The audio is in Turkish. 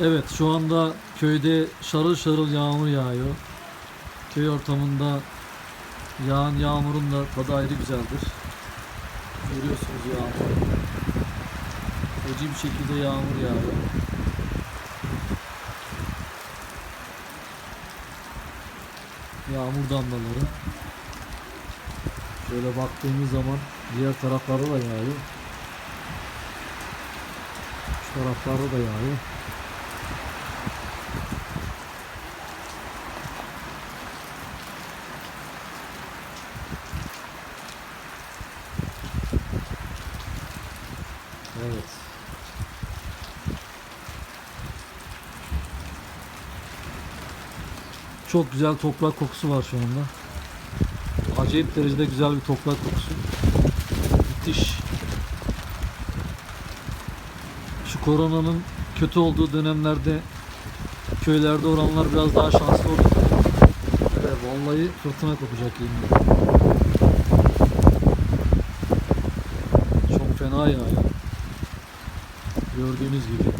Evet şu anda köyde şarıl şarıl yağmur yağıyor. Köy ortamında yağan yağmurun da tadı ayrı güzeldir. Görüyorsunuz yağmur. Feci bir şekilde yağmur yağıyor. Yağmur damlaları. Şöyle baktığımız zaman diğer taraflarda da yağıyor. Şu taraflarda da yağıyor. Evet. Çok güzel toprak kokusu var şu anda. Acayip derecede güzel bir toprak kokusu. Müthiş. Şu koronanın kötü olduğu dönemlerde köylerde oranlar biraz daha şanslı olur. Evet, vallahi fırtına kopacak yemin Çok fena yağıyor. Gördüğünüz gibi